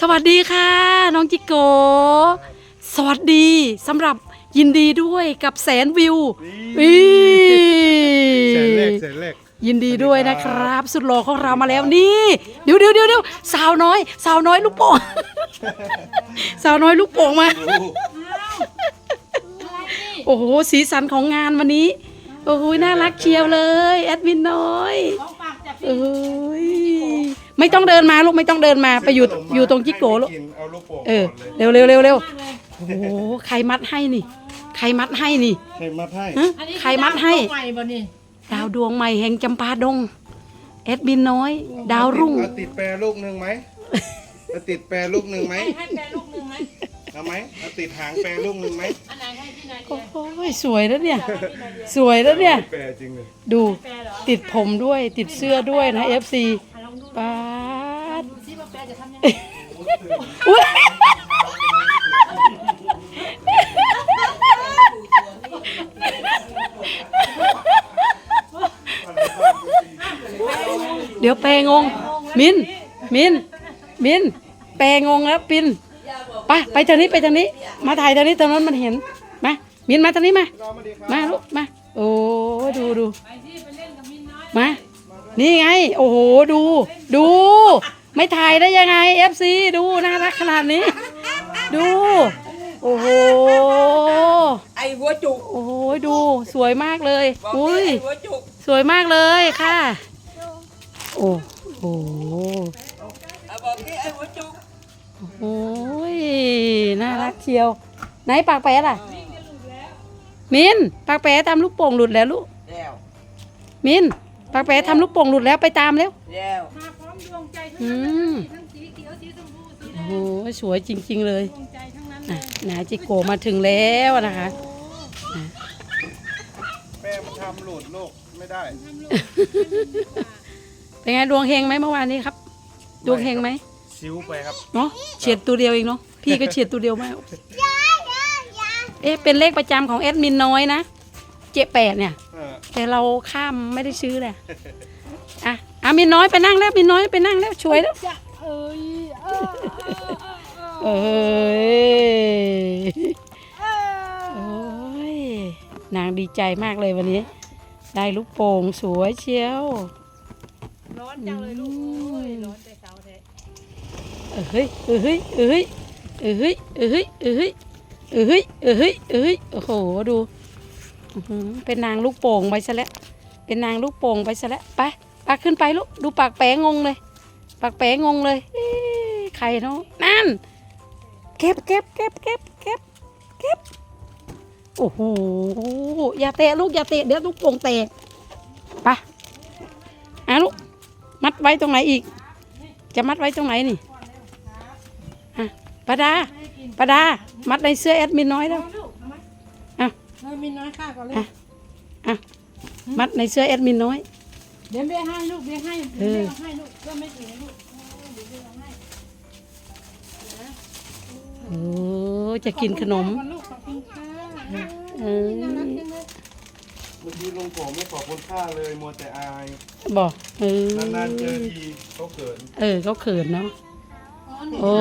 สวัสดีค่ะ น้องจิโก สวัสดีสำหรับยินดีด้วยกับแสนวิวนี่อีแสนแรกแสนแรกยินดีด้วยนะครับ สุดหล่อของเรามาแล้วนี่เดี๋ยวเดี๋ยวเดี๋ยวเดี๋ยวสาวน้อย สาวน้อยลูกโป่งสาวน้อยลูกโป่งมา โอ้โหสีสันของงานวันนี้ โอ้โหน่ารักเชียวเลย แอดมินน้อยของฝากจากเอ้ย ไม่ต้องเดินมาลูกไม่ต้องเดินมาไปอยู่อยู่ตรงจิโกลูกให้เอาลูกโป่งเออก่อนเลยเร็วเร็วเร็วเร็วโอ้โหใครมัดให้นี่ ใครมัดให้นี่ใครมาให้ฮะอันนี้ใครมัดให้ใหม่บ่นี่ดาวดวงใหม่แห่งจำปาดงแอดมินน้อย ดาวรุ่ง เอาติดแปรลูกหนึ่งไหมเอาติดแปรลูกหนึ่งไหมให้แปลลูกหนึ่งไหมเอาไหมเอาติดหางแปรลูกหนึ่งไหมอันไหนให้ที่ไหนโอ้ยสวยแล้วเนี่ย สวยแล้วเนี่ย แปรจริงเลยดูแปลเหรอติดผมด้วยติดเสื้อด้วยนะ FC อะลองดู ปาดดูซิว่าแปลจะทำยังไงอุ๊ยเดี๋ยวแปลงง มิน มิน มิน แปลงงแล้วปินไปไปทางนี้ไปทางนี้ มาถ่ายทางนี้ตรงนั้นมันเห็น มา มินมาทางนี้มา มาลูกมา โอ้ดูดูมา นี่ไง โอ้โห ดู ดู ไม่ถ่ายได้ยังไง FC ดู น่ารักขนาดนี้ ดู โอ้โห ไอ้หัวจุกโอ้โห ดู สวยมากเลย บอกอุ้ยไอ้หัวจุกสวยมากเลยค่ะ โอ้โหเอาบอกที่ไอ้หัวจุกโอ้ย น่ารักเชียว ไหนปากแปะล่ะ มิน ปากแปะทำลูกโป่งหลุดแล้วลูก แล้วมิน ปากแปะทำลูกโป่งหลุดแล้วไปตามเร็วแล้วมาพร้อมดวงใจทั้งอืนั้นมทั้งสีเขียวสีชมพูสีแดโอ้งโหสวยจริง ๆ เลยดวงใจทั้งนั้นเลอะยนาจิโกมาถึงแล้วนะคะแปรมันทำหลุดลูกไม่ได้เป็นไงดวงเฮงไหมเมื่อวานนี้ครับ ดวงเฮงไหมซิ้วไปครับ เนาะเฉียดตัวเดียวเองเนาะพี่ก็เฉียดตัวเดียวมากเอ๊ะเป็นเลขประจำของแอดมินน้อยนะ เจ็ดแปดเนี่ย เออแต่เราข้ามไม่ได้ซื้อเลยอะอะมินน้อยไปนั่งแล้วมินน้อยไปนั่งแล้วช่วยแล้วจะเอ้ยเออเออเออเอ้ยเออโอ้ยนางดีใจมากเลยวันนี้ได้ลูกโป่งสวยเชียวร้อนจังเลยลูกโอ้ยร้อนแต่เช้าแท้เอ้ยเอ้ยเอ้ยเอ้ยเอ้ยเอ้ยเอ้ยเอ้ยเอ้ยโอ้โหดูอื้อหือเเป็นนางลูกโป่งไปซะแล้ว เป็นนางลูกโป่งไปซะแล้ว ไปปากขึ้นไปลูก ดูปากแปะงงเลย ปากแปะงงเลยเอ๊ะใครเนาะนั่น เก็บเก็บเก็บเก็บเก็บเก็บ โอ้โห อย่าเตะลูกอย่าเตะเดี๋ยวลูกโป่งแตกไปอะลูก มัดไว้ตรงไหนอีก จะมัดไว้ตรงไหนนี่อะปาดาปาดา มัดในเสื้อแอดมินน้อยแล้ว เอาไหมอะเออมินน้อยข้าก่อนเลยอะอะมัดในเสื้อแอดมินน้อย เดี๋ยวเบี้ยให้ลูกเบี้ยให้เอเบี้อยให้ลูกก็ไม่ถึงลูกเออเดี๋ยวเบี้ยให้โอ้จะกินขนม ขอบคุณค่ะลูกขอบคุณค่ะเออน่ารักจังเลยเมื่อกี้ลุงผมไม่ขอบคุณค่าเลยมัวแต่อายบอกเออนานๆเจอทีเขาเกิดเออเขาเขินเนาะอ๋อหนูโอ้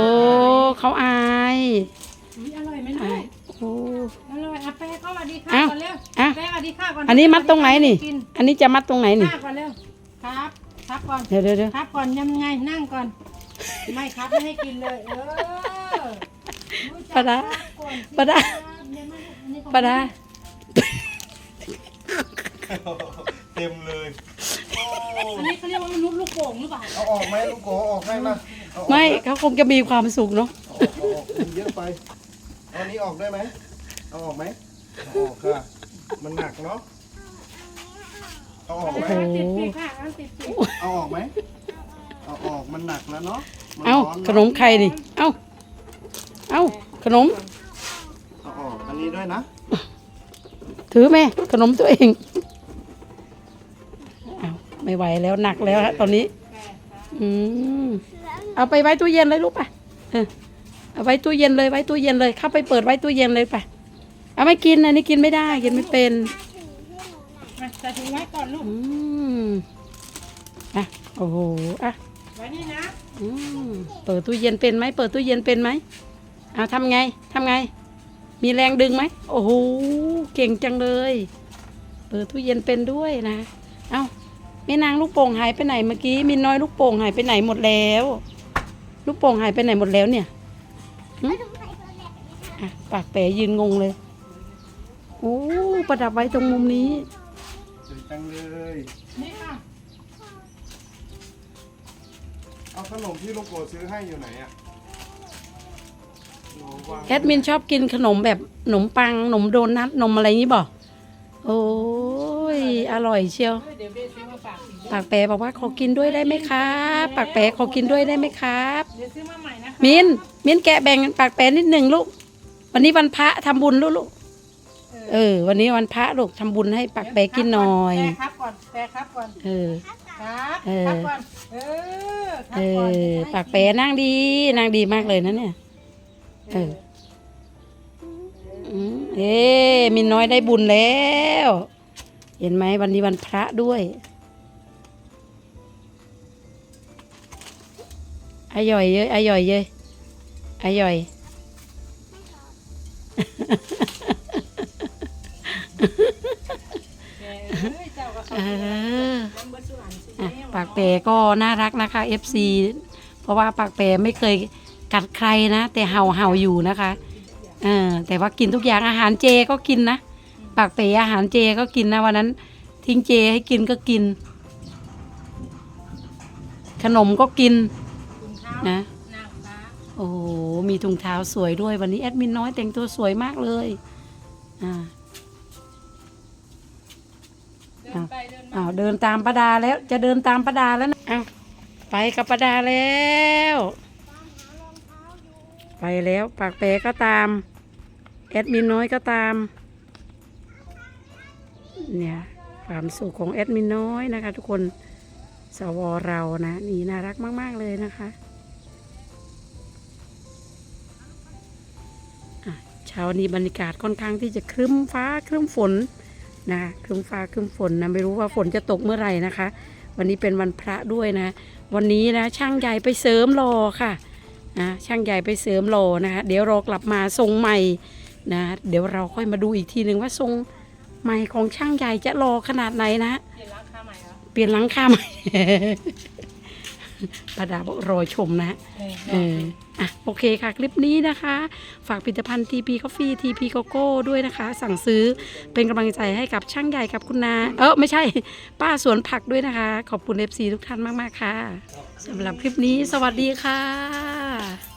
เขาอาย อุ๊ยอร่อยไหมลูอายกโอ้อร่อย อะแป้ก็สวัสดีค่ะอ้าวก่อนเร็วอะแป้สวัสดีค่ะก่อนอันนี้มัดตรงไหนนี่ กินอันนี้จะมัดตรงไหนนี่ ข้าก่อนเร็วครับครับก่อนเดี๋ยวเดี๋ยวเดี๋ยวครับก่อนยังไงนั่งก่อน ไม่ครับไม่ให้กินเลยเออปาดาปาดาปาดาเต็มเลย อันนี้เขาเรียกว่ามนุษย์ลูกโป่งหรือเปล่าเอาออกไหมลูกโกเอาออกให้นะเอาออกไม่เขาคงจะมีความสุขเนาะเอาออกมันเยอะไปเอาอันนี้ออกได้ไหมเอาออกไหมเอาออกค่ะ มันหนักเนาะเอาออกไหมอันติดปีกค่ะอันติดปีกเอาออกไหมเอาออกมันหนักแล้วเนาะเอ้าขนมใครนี่เอ้าเอ้าขนมเอาออกอันนี้ด้วยนะ ถือแม่ขนมตัวเองเอาไม่ไหวแล้วหนักแล้วฮะตอนนี้อืมเอาไปไว้ตู้เย็นเลยลูกป่ะเออเอาไว้ตู้เย็นเลยไว้ตู้เย็นเลยเข้าไปเปิดไว้ตู้เย็นเลยป่ะ เอาไม่กินอันนี้กินไม่ได้กินไม่เป็นมาใส่ถุงไว้ก่อนลูกอืมอะโอ้โหอะไว้นี่นะอืมเปิดตู้เย็นเป็นไหมเปิดตู้เย็นเป็นไหมเอาทำไงทำไง มีแรงดึงไหมโอ้โหเก่งจังเลย เปิดตู้เย็นเป็นด้วยนะเอาแม่นางลูกโป่งหายไปไหนเมื่อกี้มีน้อยลูกโป่งหายไปไหนหมดแล้ว ลูกโป่งหายไปไหนหมดแล้วเนี่ยหึอะปากแปรยืนงงเลย โอ้ประดับไว้ตรงมุมนี้ สวยจังเลย นี่ค่ะ เอาขนมที่ลูกโกซื้อให้อยู่ไหนอะหนูวางแอดมินชอบกินขนมแบบขนมปังขนมโดนัทนมอะไรอย่างนี้บ่โอ้ย อร่อยเชียว เดี๋ยวเบสซื้อมาฝากอีกปากแปรบอกว่าขอกินด้วยได้ไหมครับ ปากแปรขอกินด้วยได้ไหมครับ เดี๋ยวซื้อมาใหม่นะคะมินมินแกะแบ่งปากแปรนิดหนึ่งลูก วันนี้วันพระทำบุญลูกลูก เออ วันนี้วันพระลูกทำบุญให้ปากแปรกินหน่อยแต่ครับก่อนแต่ครับก่อนเออ ครับเออ ครับก่อนเออครัเอบก่อนอปากแปรนั่งดีนั่งดีมากเลยนะเนี่ย เอออืมเอ๊ะมินน้อยได้บุญแล้ว เห็นไหมวันนี้วันพระด้วยอร่อยเยอะอร่อยเยอะอร่อย ปากแปรก็น่ารักนะคะ FC เพราะว่าปากแปรไม่เคยกัดใครนะ แต่เห่าเห่าอยู่นะคะเออแต่ว่ากินทุกอย่างอาหารเจก็กินนะ ปากเป๋อาหารเจก็กินนะวันนั้น ทิ้งเจให้กินก็กิน ขนมก็กินถุงเท้านะนางฟ้าโอ้โหมีถุงเท้าสวยด้วยวันนี้แอดมินน้อยแต่งตัวสวยมากเลย อ่า อ้าวเดินตามประดาแล้ว จะเดินตามประดาแล้วนะอ้าวไปกับประดาแล้ว ไปแล้วปากแปรก็ตาม แอดมินน้อยก็ตาม เนี่ยความสุขของแอดมินน้อยนะคะ ทุกคนสวเรานะ นี่น่ารักมาก ๆ เลยนะคะอะเช้านี้บรรยากาศค่อนข้างที่จะครึ้มฟ้าครึ้มฝน นะครึ้มฟ้าครึ้มฝนนะไม่รู้ว่าฝนจะตกเมื่อไหร่นะคะ วันนี้เป็นวันพระด้วยนะ วันนี้นะช่างใหญ่ไปเสริมรอค่ะนะช่างใหญ่ไปเสริมรอนะคะเดี๋ยวรอกลับมาทรงใหม่นะเดี๋ยวเราค่อยมาดูอีกทีหนึ่งว่าทรงใหม่ของช่างใหญ่จะรอขนาดไหนนะ เปลี่ยนร้านค้าใหม่เหรอเปลี่ยนหลังคาใหม่ ประดาบอกรอชมนะเอออะโอเคค่ะ คลิปนี้นะคะ ฝากผลิตภัณฑ์ TP Coffee TP Coco ด้วยนะคะ สั่งซื้อเป็นกำลังใจให้กับช่างใหญ่กับคุณนา เออไม่ใช่ ป้าสวนผักด้วยนะคะ ขอบคุณ FC ทุกท่านมาก ๆ ค่ะสำหรับคลิปนี้สวัสดีค่ะ